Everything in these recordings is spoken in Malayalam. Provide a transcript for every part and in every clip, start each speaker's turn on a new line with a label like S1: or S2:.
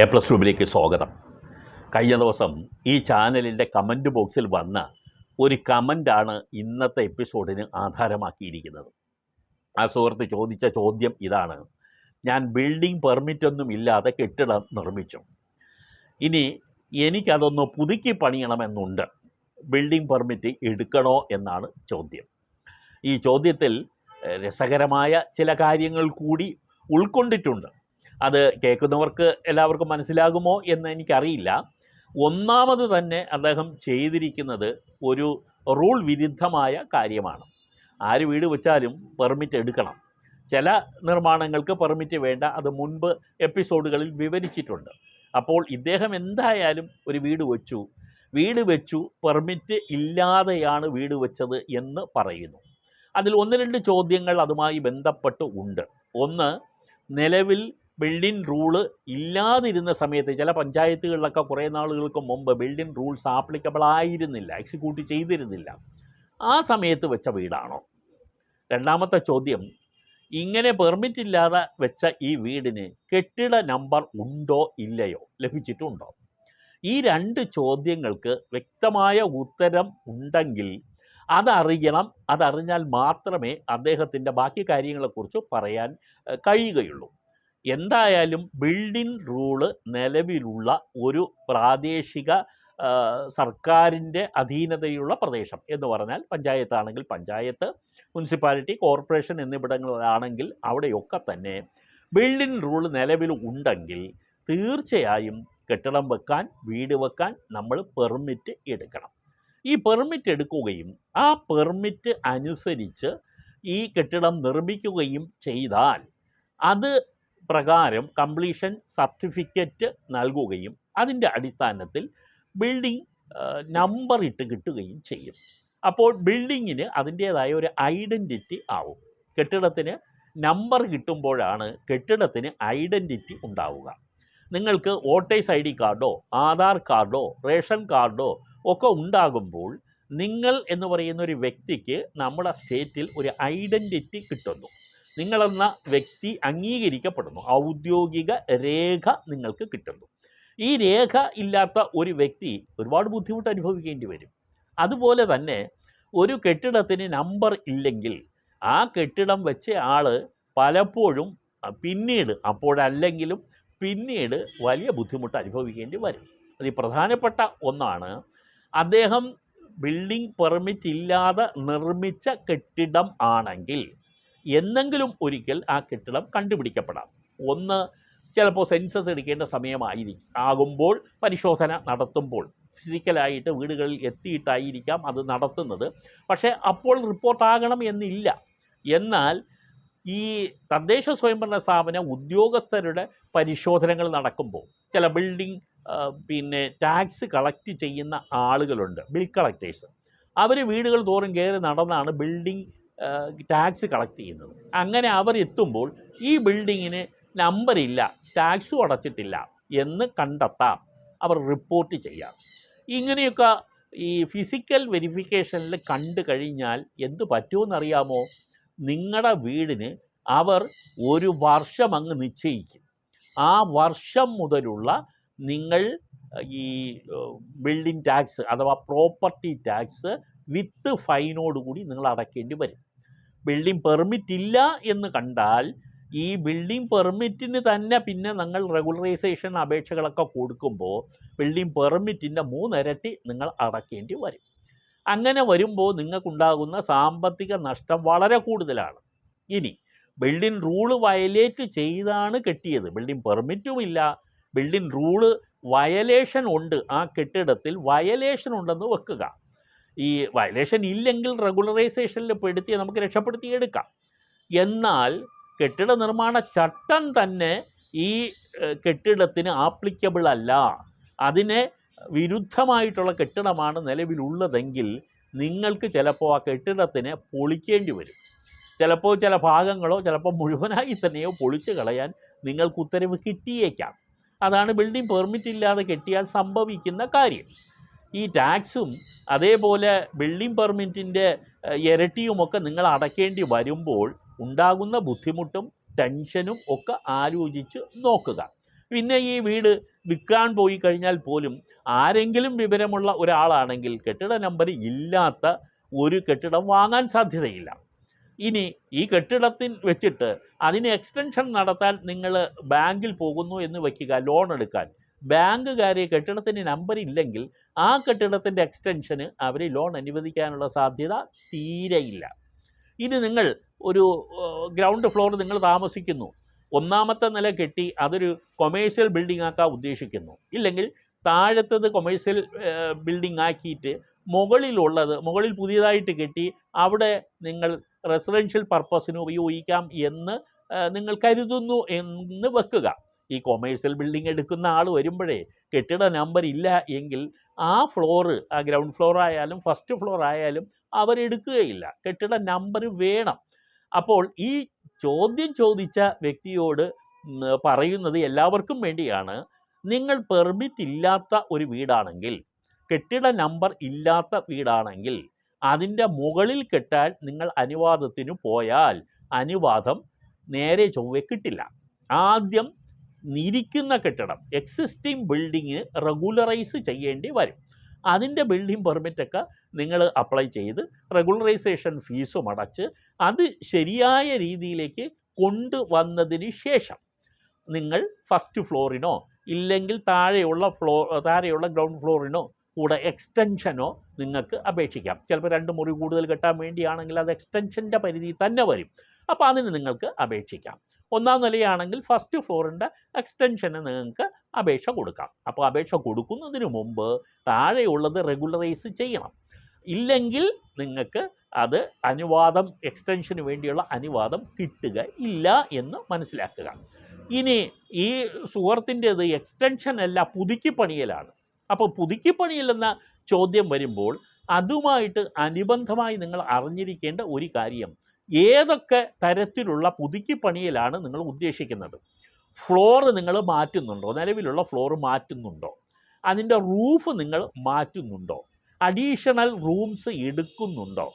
S1: എ പ്ലസ് റൂമിലേക്ക് സ്വാഗതം. കഴിഞ്ഞ ദിവസം ഈ ചാനലിന്റെ കമന്റ് ബോക്സിൽ വന്ന ഒരു കമന്റാണ് ഇന്നത്തെ എപ്പിസോഡിന് ആധാരമാക്കിയിരിക്കുന്നത്. ആ സുഹൃത്ത് ചോദിച്ച ചോദ്യം ഇതാണ്. ഞാൻ ബിൽഡിംഗ് പെർമിറ്റ് ഒന്നും ഇല്ലാതെ കെട്ടിടം നിർമ്മിച്ചു. ഇനി എനിക്കതൊന്ന് പുതുക്കി പണിയണമെന്നുണ്ട്. ബിൽഡിംഗ് പെർമിറ്റ് എടുക്കണോ എന്നാണ് ചോദ്യം. ഈ ചോദ്യത്തിൽ രസകരമായ ചില കാര്യങ്ങൾ കൂടി ഉൾക്കൊണ്ടിട്ടുണ്ട്. അത് കേൾക്കുന്നവർക്ക് എല്ലാവർക്കും മനസ്സിലാകുമോ എന്ന് എനിക്കറിയില്ല. ഒന്നാമത് തന്നെ അദ്ദേഹം ചെയ്തിരിക്കുന്നത് ഒരു റൂൾ വിരുദ്ധമായ കാര്യമാണ്. ആര് വീട് വെച്ചാലും പെർമിറ്റ് എടുക്കണം. ചില നിർമ്മാണങ്ങൾക്ക് പെർമിറ്റ് വേണ്ട. അത് മുൻപ് എപ്പിസോഡുകളിൽ വിവരിച്ചിട്ടുണ്ട്. അപ്പോൾ ഇദ്ദേഹം എന്തായാലും ഒരു വീട് വെച്ചു. വീട് വെച്ചു പെർമിറ്റ് ഇല്ലാതെയാണ് വീട് വെച്ചത് എന്ന് പറയുന്നു. അതിൽ ഒന്ന് രണ്ട് ചോദ്യങ്ങൾ അതുമായി ബന്ധപ്പെട്ട് ഉണ്ട്. ഒന്ന് നിലവിൽ ബിൽഡിംഗ് റൂൾ ഇല്ലാതിരുന്ന സമയത്ത് ചില പഞ്ചായത്തുകളിലൊക്കെ കുറേ നാളുകൾക്ക് മുമ്പ് ബിൽഡിംഗ് റൂൾസ് ആപ്ലിക്കബിൾ ആയിരുന്നില്ല എക്സിക്യൂട്ട് ചെയ്തിരുന്നില്ല. ആ സമയത്ത് വെച്ച വീടാണോ? രണ്ടാമത്തെ ചോദ്യം ഇങ്ങനെ പെർമിറ്റ് ഇല്ലാതെ വെച്ച ഈ വീടിന് കെട്ടിട നമ്പർ ഉണ്ടോ ഇല്ലയോ? ലഭിച്ചിട്ടുണ്ടോ? ഈ രണ്ട് ചോദ്യങ്ങൾക്ക് വ്യക്തമായ ഉത്തരം ഉണ്ടെങ്കിൽ അതറിയണം അതറിഞ്ഞാൽ മാത്രമേ അദ്ദേഹത്തിന്റെ ബാക്കി കാര്യങ്ങളെക്കുറിച്ച് പറയാൻ കഴിയുകയുള്ളൂ. എന്തായാലും ബിൽഡിംഗ് റൂൾ നിലവിലുള്ള ഒരു പ്രാദേശിക സർക്കാരിന്റെ അധീനതയുള്ള പ്രദേശം എന്ന് പറഞ്ഞാൽ പഞ്ചായത്താണെങ്കിൽ പഞ്ചായത്ത് മുനിസിപ്പാലിറ്റി കോർപ്പറേഷൻ എന്നിവിടങ്ങളാണെങ്കിൽ അവിടെയൊക്കെ തന്നെ ബിൽഡിംഗ് റൂൾ നിലവിൽ ഉണ്ടെങ്കിൽ തീർച്ചയായും കെട്ടിടം വെക്കാൻ വീട് വെക്കാൻ നമ്മൾ പെർമിറ്റ് എടുക്കണം. ഈ പെർമിറ്റ് എടുക്കുകയും ആ പെർമിറ്റ് അനുസരിച്ച് ഈ കെട്ടിടം നിർമ്മിക്കുകയും ചെയ്താൽ അത് പ്രകാരം കംപ്ലീഷൻ സർട്ടിഫിക്കറ്റ് നൽകുകയും അതിന്റെ അടിസ്ഥാനത്തിൽ ബിൽഡിംഗ് നമ്പർ ഇട്ട് കിട്ടുകയും ചെയ്യും. അപ്പോൾ ബിൽഡിങ്ങിന് അതിന്റേതായ ഒരു ഐഡന്റിറ്റി ആവും. കെട്ടിടത്തിന് നമ്പർ കിട്ടുമ്പോഴാണ് കെട്ടിടത്തിന് ഐഡന്റിറ്റി ഉണ്ടാവുക. നിങ്ങൾക്ക് വോട്ടേഴ്സ് ഐ ഡി കാർഡോ ആധാർ കാർഡോ റേഷൻ കാർഡോ ഒക്കെ ഉണ്ടാകുമ്പോൾ നിങ്ങൾ എന്ന് പറയുന്ന ഒരു വ്യക്തിക്ക് നമ്മുടെ സ്റ്റേറ്റിൽ ഒരു ഐഡന്റിറ്റി കിട്ടുന്നു. നിങ്ങളെന്ന വ്യക്തി അംഗീകരിക്കപ്പെടുന്നു. ഔദ്യോഗിക രേഖ നിങ്ങൾക്ക് കിട്ടുന്നു. ഈ രേഖ ഇല്ലാത്ത ഒരു വ്യക്തി ഒരുപാട് ബുദ്ധിമുട്ട് അനുഭവിക്കേണ്ടി വരും. അതുപോലെ തന്നെ ഒരു കെട്ടിടത്തിന് നമ്പർ ഇല്ലെങ്കിൽ ആ കെട്ടിടം വെച്ച ആൾ പലപ്പോഴും പിന്നീട് അപ്പോഴല്ലെങ്കിലും പിന്നീട് വലിയ ബുദ്ധിമുട്ട് അനുഭവിക്കേണ്ടി വരും. അത് പ്രധാനപ്പെട്ട ഒന്നാണ്. അദ്ദേഹം ബിൽഡിംഗ് പെർമിറ്റ് ഇല്ലാതെ നിർമ്മിച്ച കെട്ടിടം ആണെങ്കിൽ എന്നെങ്കിലും ഒരിക്കൽ ആ കെട്ടിടം കണ്ടുപിടിക്കപ്പെടാം. ഒന്ന് ചിലപ്പോൾ സെൻസസ് എടുക്കേണ്ട സമയമായിരിക്കും ആകുമ്പോൾ പരിശോധന നടത്തുമ്പോൾ ഫിസിക്കലായിട്ട് വീടുകളിൽ എത്തിയിട്ടായിരിക്കാം അത് നടത്തുന്നത്. പക്ഷേ അപ്പോൾ റിപ്പോർട്ടാകണം എന്നില്ല. എന്നാൽ ഈ തദ്ദേശ സ്വയംഭരണ സ്ഥാപന ഉദ്യോഗസ്ഥരുടെ പരിശോധനകൾ നടക്കുമ്പോൾ ചില ബിൽഡിംഗ് പിന്നെ ടാക്സ് കളക്ട് ചെയ്യുന്ന ആളുകളുണ്ട് ബിൽ കളക്ടേഴ്സ്. അവർ വീടുകൾ തോറും കയറി നടന്നാണ് ബിൽഡിംഗ് ടാക്സ് കളക്ട് ചെയ്യുന്നത്. അങ്ങനെ അവർ എത്തുമ്പോൾ ഈ ബിൽഡിങ്ങിന് നമ്പറില്ല ടാക്സും അടച്ചിട്ടില്ല എന്ന് കണ്ടെത്താം. അവർ റിപ്പോർട്ട് ചെയ്യാം. ഇങ്ങനെയൊക്കെ ഈ ഫിസിക്കൽ വെരിഫിക്കേഷനിൽ കണ്ടു കഴിഞ്ഞാൽ എന്ത് പറ്റുമെന്നറിയാമോ? നിങ്ങളുടെ വീടിന് അവർ ഒരു വർഷം അങ്ങ് നിശ്ചയിക്കും. ആ വർഷം മുതലുള്ള നിങ്ങൾ ഈ ബിൽഡിംഗ് ടാക്സ് അഥവാ പ്രോപ്പർട്ടി ടാക്സ് വിത്ത് ഫൈനോടുകൂടി നിങ്ങൾ അടയ്ക്കേണ്ടി വരും. ബിൽഡിംഗ് പെർമിറ്റ് ഇല്ല എന്ന് കണ്ടാൽ ഈ ബിൽഡിംഗ് പെർമിറ്റിന് തന്നെ പിന്നെ നിങ്ങൾ റെഗുലറൈസേഷൻ അപേക്ഷകളൊക്കെ കൊടുക്കുമ്പോൾ ബിൽഡിംഗ് പെർമിറ്റിന്റെ മൂന്നിരട്ടി നിങ്ങൾ അടക്കേണ്ടി വരും. അങ്ങനെ വരുമ്പോൾ നിങ്ങൾക്കുണ്ടാകുന്ന സാമ്പത്തിക നഷ്ടം വളരെ കൂടുതലാണ്. ഇനി ബിൽഡിംഗ് റൂൾ വയലേറ്റ് ചെയ്താണ് കെട്ടിയത്. ബിൽഡിംഗ് പെർമിറ്റും ഇല്ല. ബിൽഡിംഗ് റൂൾ വയലേഷൻ ഉണ്ട്. ആ കെട്ടിടത്തിൽ വയലേഷൻ ഉണ്ടെന്ന് വെക്കുക. ഈ വയലേഷൻ ഇല്ലെങ്കിൽ റെഗുലറൈസേഷനിൽ പെടുത്തി നമുക്ക് രക്ഷപ്പെടുത്തിയെടുക്കാം. എന്നാൽ കെട്ടിട നിർമ്മാണ ചട്ടം തന്നെ ഈ കെട്ടിടത്തിന് ആപ്ലിക്കബിൾ അല്ല. അതിനെ വിരുദ്ധമായിട്ടുള്ള കെട്ടിടമാണ് നിലവിലുള്ളതെങ്കിൽ നിങ്ങൾക്ക് ചിലപ്പോൾ ആ കെട്ടിടത്തിനെ പൊളിക്കേണ്ടി വരും. ചിലപ്പോൾ ചില ഭാഗങ്ങളോ ചിലപ്പോൾ മുഴുവനായി തന്നെയോ പൊളിച്ചു കളയാൻ നിങ്ങൾക്ക് ഉത്തരവ് കിട്ടിയേക്കാം. അതാണ് ബിൽഡിംഗ് പെർമിറ്റ് ഇല്ലാതെ കെട്ടിയാൽ സംഭവിക്കുന്ന കാര്യം. ഈ ടാക്സും അതേപോലെ ബിൽഡിംഗ് പെർമിറ്റിന്റെ ഇരട്ടിയുമൊക്കെ നിങ്ങൾ അടയ്ക്കേണ്ടി വരുമ്പോൾ ഉണ്ടാകുന്ന ബുദ്ധിമുട്ടും ടെൻഷനും ഒക്കെ ആലോചിച്ച് നോക്കുക. പിന്നെ ഈ വീട് വിൽക്കാൻ പോയി കഴിഞ്ഞാൽ പോലും ആരെങ്കിലും വിവരമുള്ള ഒരാളാണെങ്കിൽ കെട്ടിട നമ്പർ ഇല്ലാത്ത ഒരു കെട്ടിടം വാങ്ങാൻ സാധ്യതയില്ല. ഇനി ഈ കെട്ടിടത്തിൽ വെച്ചിട്ട് അതിന് എക്സ്റ്റൻഷൻ നടത്താൻ നിങ്ങൾ ബാങ്കിൽ പോകുന്നു എന്ന് വയ്ക്കുക ലോൺ എടുക്കാൻ. ബാങ്കുകാരെ കെട്ടിടത്തിന് നമ്പർ ഇല്ലെങ്കിൽ ആ കെട്ടിടത്തിന്റെ എക്സ്റ്റൻഷന് അവർ ലോൺ അനുവദിക്കാനുള്ള സാധ്യത തീരെയില്ല ഇനി നിങ്ങൾ ഒരു ഗ്രൗണ്ട് ഫ്ലോർ നിങ്ങൾ താമസിക്കുന്നു. ഒന്നാമത്തെ നില കെട്ടി അതൊരു കൊമേഴ്ഷ്യൽ ബിൽഡിംഗ് ആക്കാൻ ഉദ്ദേശിക്കുന്നു. ഇല്ലെങ്കിൽ താഴത്തത് കൊമേഴ്ഷ്യൽ ബിൽഡിംഗ് ആക്കിയിട്ട് മുകളിലുള്ളത് മുകളിൽ പുതിയതായിട്ട് കെട്ടി അവിടെ നിങ്ങൾ റെസിഡൻഷ്യൽ പർപ്പസിന് ഉപയോഗിക്കാം എന്ന് നിങ്ങൾ കരുതുന്നു എന്ന് വെക്കുക. ഈ കൊമേഴ്സ്യൽ ബിൽഡിംഗ് എടുക്കുന്ന ആൾ വരുമ്പോഴേ കെട്ടിട നമ്പർ ഇല്ല എങ്കിൽ ആ ഫ്ലോറ് ആ ഗ്രൗണ്ട് ഫ്ലോർ ആയാലും ഫസ്റ്റ് ഫ്ലോർ ആയാലും അവരെടുക്കുകയില്ല കെട്ടിട നമ്പർ വേണം. അപ്പോൾ ഈ ചോദ്യം ചോദിച്ച വ്യക്തിയോട് പറയുന്നത് എല്ലാവർക്കും വേണ്ടിയാണ്. നിങ്ങൾ പെർമിറ്റ് ഇല്ലാത്ത ഒരു വീടാണെങ്കിൽ കെട്ടിട നമ്പർ ഇല്ലാത്ത വീടാണെങ്കിൽ അതിന്റെ മുകളിൽ കെട്ടാൻ നിങ്ങൾ അനുവാദത്തിന് പോയാൽ അനുവാദം നേരെ ചൊവ്വെ കിട്ടില്ല. ആദ്യം ഇരിക്കുന്ന കെട്ടിടം എക്സിസ്റ്റിംഗ് ബിൽഡിങ്ങിന് റെഗുലറൈസ് ചെയ്യേണ്ടി വരും. അതിന്റെ ബിൽഡിംഗ് പെർമിറ്റൊക്കെ നിങ്ങൾ അപ്ലൈ ചെയ്ത് റെഗുലറൈസേഷൻ ഫീസും അടച്ച് അത് ശരിയായ രീതിയിലേക്ക് കൊണ്ടുവന്നതിന് ശേഷം നിങ്ങൾ ഫസ്റ്റ് ഫ്ലോറിനോ ഇല്ലെങ്കിൽ താഴെയുള്ള ഫ്ലോ താഴെയുള്ള ഗ്രൗണ്ട് ഫ്ലോറിനോ കൂടെ എക്സ്റ്റൻഷനോ നിങ്ങൾക്ക് അപേക്ഷിക്കാം. ചിലപ്പോൾ രണ്ട് മുറി കൂടുതൽ കെട്ടാൻ വേണ്ടിയാണെങ്കിൽ അത് എക്സ്റ്റൻഷന്റെ പരിധി തന്നെ വരും. അപ്പോൾ അതിന് നിങ്ങൾക്ക് അപേക്ഷിക്കാം. ഒന്നാം നിലയാണെങ്കിൽ ഫസ്റ്റ് ഫ്ലോറിന്റെ എക്സ്റ്റൻഷന് നിങ്ങൾക്ക് അപേക്ഷ കൊടുക്കാം. അപ്പോൾ അപേക്ഷ കൊടുക്കുന്നതിന് മുമ്പ് താഴെയുള്ളത് റെഗുലറൈസ് ചെയ്യണം. ഇല്ലെങ്കിൽ നിങ്ങൾക്ക് അത് അനുവാദം എക്സ്റ്റൻഷന് വേണ്ടിയുള്ള അനുവാദം കിട്ടുക ഇല്ല എന്ന് മനസ്സിലാക്കുക. ഇനി ഈ സുഹൃത്തിന്റെത് എക്സ്റ്റൻഷൻ അല്ല പുതുക്കിപ്പണിയലാണ്. അപ്പോൾ പുതുക്കി പണിയൽ എന്ന ചോദ്യം വരുമ്പോൾ അതുമായിട്ട് അനുബന്ധമായി നിങ്ങൾ അറിഞ്ഞിരിക്കേണ്ട ഒരു കാര്യം ഏതൊക്കെ തരത്തിലുള്ള പുതുക്കി പണിയലാണ് നിങ്ങൾ ഉദ്ദേശിക്കുന്നത്? ഫ്ലോർ നിങ്ങൾ മാറ്റുന്നുണ്ടോ? നിലവിലുള്ള ഫ്ലോർ മാറ്റുന്നുണ്ടോ? അതിന്റെ റൂഫ് നിങ്ങൾ മാറ്റുന്നുണ്ടോ? അഡീഷണൽ റൂംസ് എടുക്കുന്നുണ്ടോ?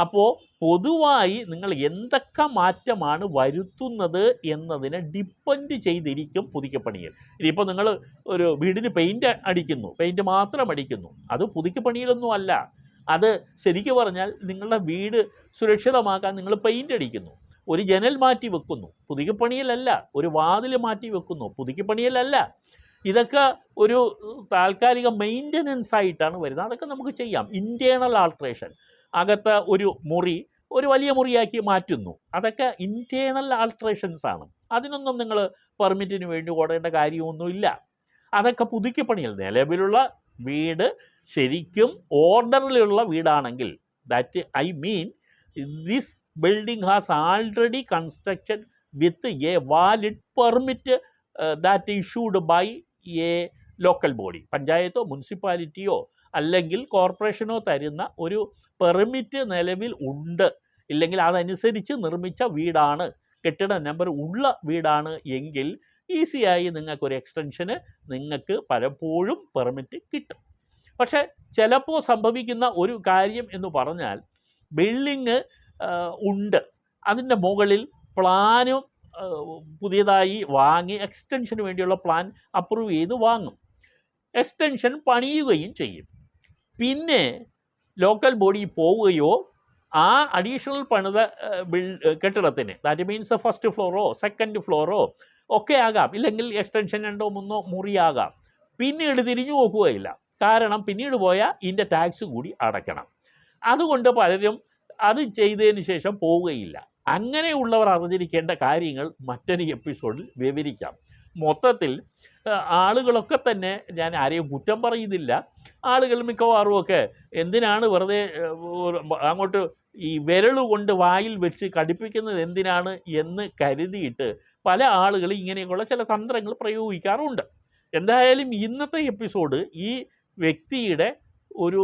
S1: അപ്പോൾ പൊതുവായി നിങ്ങൾ എന്തൊക്കെ മാറ്റമാണ് വരുത്തുന്നത് എന്നതിനെ ഡിപ്പെൻഡ് ചെയ്തിരിക്കും പുതുക്കിപ്പണിയിൽ. ഇനിയിപ്പോൾ നിങ്ങൾ ഒരു വീടിന് പെയിന്റ് അടിക്കുന്നു. പെയിന്റ് മാത്രം അടിക്കുന്നു. അത് പുതുക്കിപ്പണിയിലൊന്നും അല്ല. അത് ശരിക്കും പറഞ്ഞാൽ നിങ്ങളുടെ വീട് സുരക്ഷിതമാക്കാൻ നിങ്ങൾ പെയിന്റ് അടിക്കുന്നു. ഒരു ജനൽ മാറ്റി വെക്കുന്നു. പുതുക്കിപ്പണിയിലല്ല ഒരു വാതിൽ മാറ്റി വെക്കുന്നു. പുതുക്കിപ്പണിയിലല്ല ഇതൊക്കെ ഒരു താൽക്കാലിക മെയിന്റനൻസ് ആയിട്ടാണ് വരുന്നത്. അതൊക്കെ നമുക്ക് ചെയ്യാം. ഇന്റേണൽ ആൾട്രേഷൻ അകത്ത് ഒരു മുറി ഒരു വലിയ മുറിയാക്കി മാറ്റുന്നു. അതൊക്കെ ഇന്റേണൽ ആൾട്രേഷൻസ് ആണ്. അതിനൊന്നും നിങ്ങൾ പെർമിറ്റിന് വേണ്ടി ഓടേണ്ട കാര്യമൊന്നുമില്ല. അതൊക്കെ പുതുക്കിപ്പണിയിൽ നിലവിലുള്ള വീട് ശരിക്കും ഓർഡറിലുള്ള വീടാണെങ്കിൽ that I mean this building has already construction with a valid permit that issued by a local body പഞ്ചായത്തോ മുനിസിപ്പാലിറ്റിയോ അല്ലെങ്കിൽ കോർപ്പറേഷനോ തരുന്ന ഒരു പെർമിറ്റ് നിലവിൽ ഉണ്ട്. ഇല്ലെങ്കിൽ അതനുസരിച്ച് നിർമ്മിച്ച വീടാണ്. കെട്ടിട നമ്പർ ഉള്ള വീടാണ് എങ്കിൽ ഈസിയായി നിങ്ങൾക്കൊരു എക്സ്റ്റൻഷന് നിങ്ങൾക്ക് പലപ്പോഴും പെർമിറ്റ് കിട്ടും. പക്ഷേ ചിലപ്പോൾ സംഭവിക്കുന്ന ഒരു കാര്യം എന്ന് പറഞ്ഞാൽ ബിൽഡിങ് ഉണ്ട്. അതിന്റെ മുകളിൽ പ്ലാനും പുതിയതായി വാങ്ങി എക്സ്റ്റൻഷന് വേണ്ടിയുള്ള പ്ലാൻ അപ്രൂവ് ചെയ്ത് വാങ്ങും. എക്സ്റ്റൻഷൻ പണിയുകയും ചെയ്യും. പിന്നെ ലോക്കൽ ബോഡി പോവുകയോ ആ അഡീഷണൽ പണിത ബിൽഡ് ബിൽ കെട്ടിടത്തിന് ദാറ്റ് മീൻസ് ഫസ്റ്റ് ഫ്ലോറോ സെക്കൻഡ് ഫ്ലോറോ ഒക്കെ ആകാം. ഇല്ലെങ്കിൽ എക്സ്റ്റൻഷൻ രണ്ടോ മൂന്നോ മുറിയാകാം. പിന്നീട് തിരിഞ്ഞു നോക്കുകയില്ല. കാരണം പിന്നീട് പോയാൽ ഇതിന്റെ ടാക്സ് കൂടി അടയ്ക്കണം. അതുകൊണ്ട് പലരും അത് ചെയ്തതിന് ശേഷം പോവുകയില്ല. അങ്ങനെയുള്ളവർ അറിഞ്ഞിരിക്കേണ്ട കാര്യങ്ങൾ മറ്റൊരു എപ്പിസോഡിൽ വിവരിക്കാം. മൊത്തത്തിൽ ആളുകളൊക്കെ തന്നെ ഞാൻ ആരെയും കുറ്റം പറയുന്നില്ല. ആളുകൾ മിക്കവാറും ഒക്കെ എന്തിനാണ് വെറുതെ അങ്ങോട്ട് ഈ വിരളുകൊണ്ട് വായിൽ വെച്ച് കടിപ്പിക്കുന്നത് എന്തിനാണ് എന്ന് കരുതിയിട്ട് പല ആളുകൾ ഇങ്ങനെയൊക്കെയുള്ള ചില തന്ത്രങ്ങൾ പ്രയോഗിക്കാറുണ്ട്. എന്തായാലും ഇന്നത്തെ എപ്പിസോഡ് ഈ വ്യക്തിയുടെ ഒരു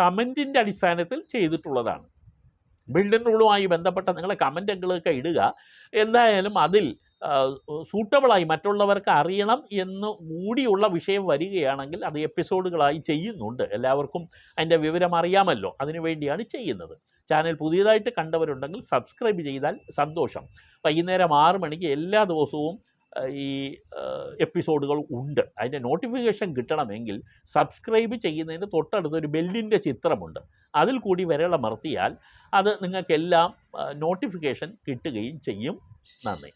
S1: കമന്റിന്റെ അടിസ്ഥാനത്തിൽ ചെയ്തിട്ടുള്ളതാണ്. ബിൽഡിംഗ് റൂളുമായി ബന്ധപ്പെട്ട നിങ്ങളെ കമന്റുകളൊക്കെ ഇടുക. എന്തായാലും അതിൽ സൂട്ടബിളായി മറ്റുള്ളവർക്ക് അറിയണം എന്ന് കൂടിയുള്ള വിഷയം വരികയാണെങ്കിൽ അത് എപ്പിസോഡുകളായി ചെയ്യുന്നുണ്ട്. എല്ലാവർക്കും അതിന്റെ വിവരം അറിയാമല്ലോ. അതിനുവേണ്ടിയാണ് ചെയ്യുന്നത്. ചാനൽ പുതിയതായിട്ട് കണ്ടവരുണ്ടെങ്കിൽ സബ്സ്ക്രൈബ് ചെയ്താൽ സന്തോഷം. വൈകുന്നേരം ആറ് മണിക്ക് എല്ലാ ദിവസവും ഈ എപ്പിസോഡുകൾ ഉണ്ട്. അതിന്റെ നോട്ടിഫിക്കേഷൻ കിട്ടണമെങ്കിൽ സബ്സ്ക്രൈബ് ചെയ്യുന്നതിന് തൊട്ടടുത്ത് ഒരു ബെല്ലിന്റെ ചിത്രമുണ്ട്. അതിൽ കൂടി വിരളമർത്തിയാൽ അത് നിങ്ങൾക്കെല്ലാം നോട്ടിഫിക്കേഷൻ കിട്ടുകയും ചെയ്യും. നന്ദി.